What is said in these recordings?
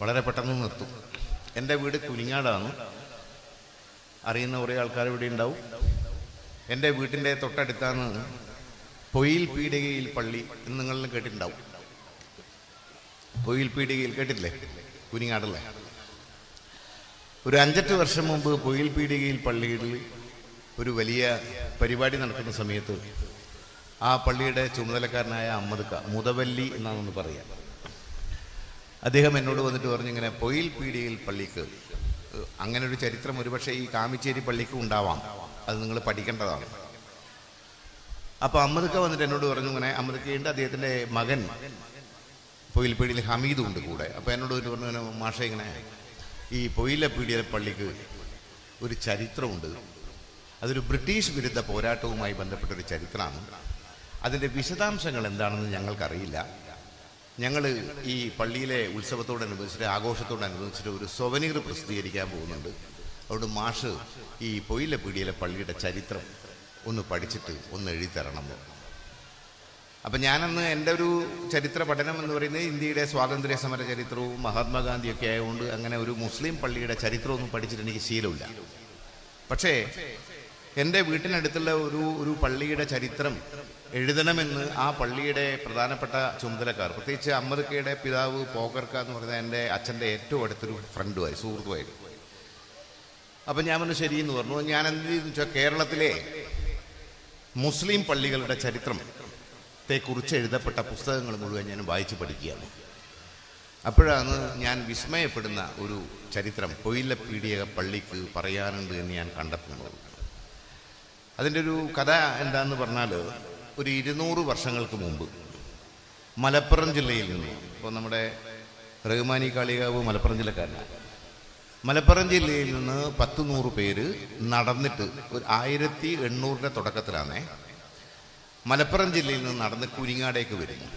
വളരെ പെട്ടെന്ന് നിർത്തും. എന്റെ വീട് കുനിങ്ങാടാണ് അറിയുന്ന കുറേ ആൾക്കാർ ഇവിടെ ഉണ്ടാവും. എന്റെ വീട്ടിന്റെ തൊട്ടടുത്താണ് പൊയിൽ പീടികയിൽ പള്ളി എന്ന് നിങ്ങളെല്ലാം കേട്ടിട്ടുണ്ടാവും. പൊയിൽ പീടികയിൽ കേട്ടിട്ടില്ലേ? കുനിങ്ങാടല്ലേ ഒരു അഞ്ചെട്ട് വർഷം മുമ്പ് പൊയിൽ പീടികയിൽ പള്ളിയിൽ ഒരു വലിയ പരിപാടി നടക്കുന്ന സമയത്ത് ആ പള്ളിയുടെ ചുമതലക്കാരനായ അമ്മദ്ക്ക മുതവല്ലി എന്നാണെന്ന് പറയാം. അദ്ദേഹം എന്നോട് വന്നിട്ട് പറഞ്ഞു ഇങ്ങനെ പൊയിൽ പീടികയിൽ പള്ളിക്ക് അങ്ങനെ ഒരു ചരിത്രം ഒരുപക്ഷെ ഈ കാമിച്ചേരി പള്ളിക്ക് ഉണ്ടാവാം. അത് നിങ്ങൾ പഠിക്കേണ്ടതാണ്. അപ്പോൾ അമ്മദക്ക വന്നിട്ട് എന്നോട് പറഞ്ഞു ഇങ്ങനെ അമ്മദക്കയുണ്ട് അദ്ദേഹത്തിന്റെ മകൻ പൊയിൽ പീടിയിൽ ഹമീദും ഉണ്ട് കൂടെ. അപ്പോൾ എന്നോട് ഒരു പറഞ്ഞു മാഷെ ഇങ്ങനെ ഈ പൊയിലെ പീടിയിലെ പള്ളിക്ക് ഒരു ചരിത്രമുണ്ട്. അതൊരു ബ്രിട്ടീഷ് വിരുദ്ധ പോരാട്ടവുമായി ബന്ധപ്പെട്ടൊരു ചരിത്രമാണ്. അതിന്റെ വിശദാംശങ്ങൾ എന്താണെന്ന് ഞങ്ങൾക്കറിയില്ല. ഞങ്ങൾ ഈ പള്ളിയിലെ ഉത്സവത്തോടനുബന്ധിച്ചിട്ട് ആഘോഷത്തോടനുബന്ധിച്ചിട്ട് ഒരു സൊവനീർ പ്രസിദ്ധീകരിക്കാൻ പോകുന്നുണ്ട് അതുകൊണ്ട് മാഷ് ഈ പൊയിലെ പീടിയിലെ പള്ളിയുടെ ചരിത്രം ഒന്ന് പഠിച്ചിട്ട് ഒന്ന് എഴുതി തരണം. അപ്പൊ ഞാനന്ന് എന്റെ ഒരു ചരിത്ര പഠനം എന്ന് പറയുന്നത് ഇന്ത്യയുടെ സ്വാതന്ത്ര്യ സമര ചരിത്രവും മഹാത്മാഗാന്ധിയൊക്കെ ആയതുകൊണ്ട് അങ്ങനെ ഒരു മുസ്ലിം പള്ളിയുടെ ചരിത്രമൊന്നും പഠിച്ചിട്ട് എനിക്ക് ശീലമില്ല പക്ഷേ എന്റെ വീട്ടിനടുത്തുള്ള ഒരു ഒരു പള്ളിയുടെ ചരിത്രം എഴുതണമെന്ന് ആ പള്ളിയുടെ പ്രധാനപ്പെട്ട ചുമതലക്കാർ പ്രത്യേകിച്ച് അമ്മദക്കയുടെ പിതാവ് പോക്കർക്ക എന്ന് പറയുന്നത് എന്റെ അച്ഛന്റെ ഏറ്റവും അടുത്തൊരു ഫ്രണ്ടുമായി സുഹൃത്തുമായിരുന്നു. അപ്പം ഞാൻ പറഞ്ഞു ശരിയെന്ന് പറഞ്ഞു. ഞാൻ എന്ത് ചെയ്തു വെച്ചാൽ കേരളത്തിലെ മുസ്ലിം പള്ളികളുടെ ചരിത്രത്തെ കുറിച്ച് എഴുതപ്പെട്ട പുസ്തകങ്ങൾ മുഴുവൻ ഞാൻ വായിച്ചു പഠിക്കുകയാണ്. അപ്പോഴാണ് ഞാൻ വിസ്മയപ്പെടുന്ന ഒരു ചരിത്രം കൊയിലപ്പീടിയ പള്ളിക്ക് പറയാനുണ്ട് എന്ന് ഞാൻ കണ്ടെത്തുന്നത്. അതിന്റെ ഒരു കഥ എന്താന്ന് പറഞ്ഞാൽ ഒരു ഇരുന്നൂറ് വർഷങ്ങൾക്ക് മുമ്പ് മലപ്പുറം ജില്ലയിൽ നിന്ന് ഇപ്പോൾ നമ്മുടെ റഹ്മാനി കാളികാവ് മലപ്പുറം ജില്ലക്കാരനാണ് മലപ്പുറം ജില്ലയിൽ നിന്ന് പത്ത് നൂറ് പേര് നടന്നിട്ട് ഒരു ആയിരത്തി എണ്ണൂറിന്റെ തുടക്കത്തിലാണേ. മലപ്പുറം ജില്ലയിൽ നിന്ന് നടന്ന് കുരിങ്ങാടേക്ക് വരുന്നു.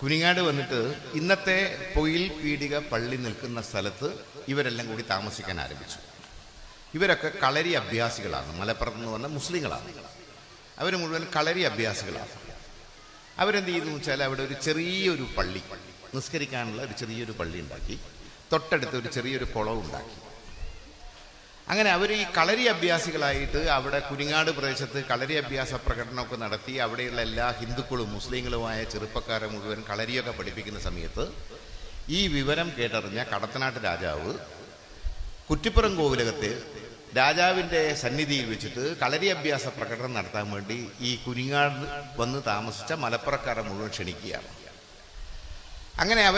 കുനിങ്ങാട് വന്നിട്ട് ഇന്നത്തെ പൊയിൽ പീടിക പള്ളി നിൽക്കുന്ന സ്ഥലത്ത് ഇവരെല്ലാം കൂടി താമസിക്കാൻ ആരംഭിച്ചു. ഇവരൊക്കെ കളരി അഭ്യാസികളാണ്. മലപ്പുറത്ത് നിന്ന് പറഞ്ഞ മുസ്ലിങ്ങളാണ്. അവർ മുഴുവൻ കളരി അഭ്യാസികളാണ്. അവരെന്ത് ചെയ്തു വെച്ചാൽ അവിടെ ഒരു ചെറിയൊരു പള്ളി നിസ്കരിക്കാനുള്ള ഒരു ചെറിയൊരു പള്ളി ഉണ്ടാക്കി തൊട്ടടുത്ത് ഒരു ചെറിയൊരു കുളവ് ഉണ്ടാക്കി. അങ്ങനെ അവർ ഈ കളരി അഭ്യാസികളായിട്ട് അവിടെ കുരിങ്ങാട് പ്രദേശത്ത് കളരി അഭ്യാസ പ്രകടനമൊക്കെ നടത്തി അവിടെയുള്ള എല്ലാ ഹിന്ദുക്കളും മുസ്ലിങ്ങളുമായ ചെറുപ്പക്കാരെ മുഴുവൻ കളരിയൊക്കെ പഠിപ്പിക്കുന്ന സമയത്ത് ഈ വിവരം കേട്ടറിഞ്ഞ കടത്തനാട്ട് രാജാവ് കുറ്റിപ്പുറം കോവിലകത്ത് രാജാവിന്റെ സന്നിധിയിൽ വെച്ചിട്ട് കളരി അഭ്യാസ പ്രകടനം നടത്താൻ വേണ്ടി ഈ കുരിങ്ങാട് വന്ന് താമസിച്ച മലപ്പുറക്കാരെ മുഴുവൻ ക്ഷണിക്കുകയാണ്. അങ്ങനെ അവർ